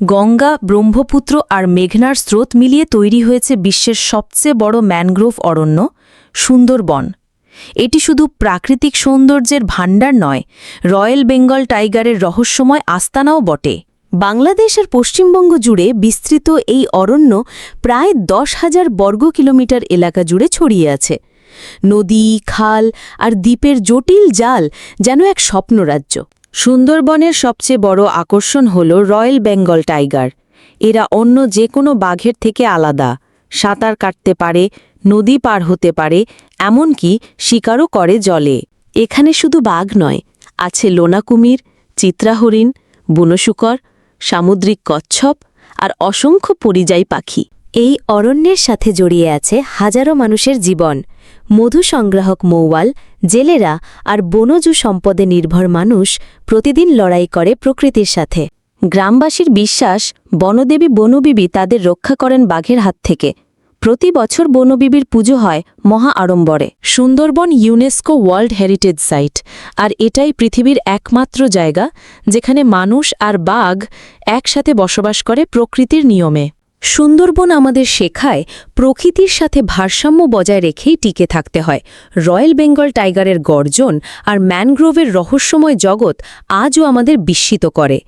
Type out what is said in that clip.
গঙ্গা, ব্রহ্মপুত্র আর মেঘনার স্রোত মিলিয়ে তৈরি হয়েছে বিশ্বের সবচেয়ে বড় ম্যানগ্রোভ অরণ্য, সুন্দরবন। এটি শুধু প্রাকৃতিক সৌন্দর্যের ভাণ্ডার নয়, রয়্যাল বেঙ্গল টাইগারের রহস্যময় আস্তানাও বটে। বাংলাদেশ আর পশ্চিমবঙ্গ জুড়ে বিস্তৃত এই অরণ্য প্রায় দশ হাজার বর্গ কিলোমিটার এলাকা জুড়ে ছড়িয়ে আছে। নদী, খাল আর দ্বীপের জটিল জাল যেন এক স্বপ্নরাজ্য। সুন্দরবনের সবচেয়ে বড় আকর্ষণ হল রয়্যাল বেঙ্গল টাইগার। এরা অন্য যে কোনো বাঘের থেকে আলাদা। সাঁতার কাটতে পারে, নদী পার হতে পারে, এমনকি শিকারও করে জলে। এখানে শুধু বাঘ নয়, আছে লোনা কুমির চিত্রাহরিণ, বুনশুকর, সামুদ্রিক কচ্ছপ আর অসংখ্য পরিযায়ী পাখি। এই অরণ্যের সাথে জড়িয়ে আছে হাজারো মানুষের জীবন। মধু সংগ্রাহক মৌয়াল, জেলেরা আর বনজু সম্পদে নির্ভর মানুষ প্রতিদিন লড়াই করে প্রকৃতির সাথে। গ্রামবাসীর বিশ্বাস, বনদেবী বনবিবি তাদের রক্ষা করেন বাঘের হাত থেকে। প্রতি বছর বনবিবির পুজো হয় মহা আড়ম্বরে। Sundarban UNESCO world heritage site, আর এটাই পৃথিবীর একমাত্র জায়গা যেখানে মানুষ আর বাঘ একসাথে বসবাস করে প্রকৃতির নিয়মে। সুন্দরবন আমাদের শেখায় প্রকৃতির সাথে ভারসাম্য বজায় রেখেই টিকে থাকতে হয়। রয়্যাল বেঙ্গল টাইগারের গর্জন আর ম্যানগ্রোভের রহস্যময় জগৎ আজও আমাদের বিস্মিত করে।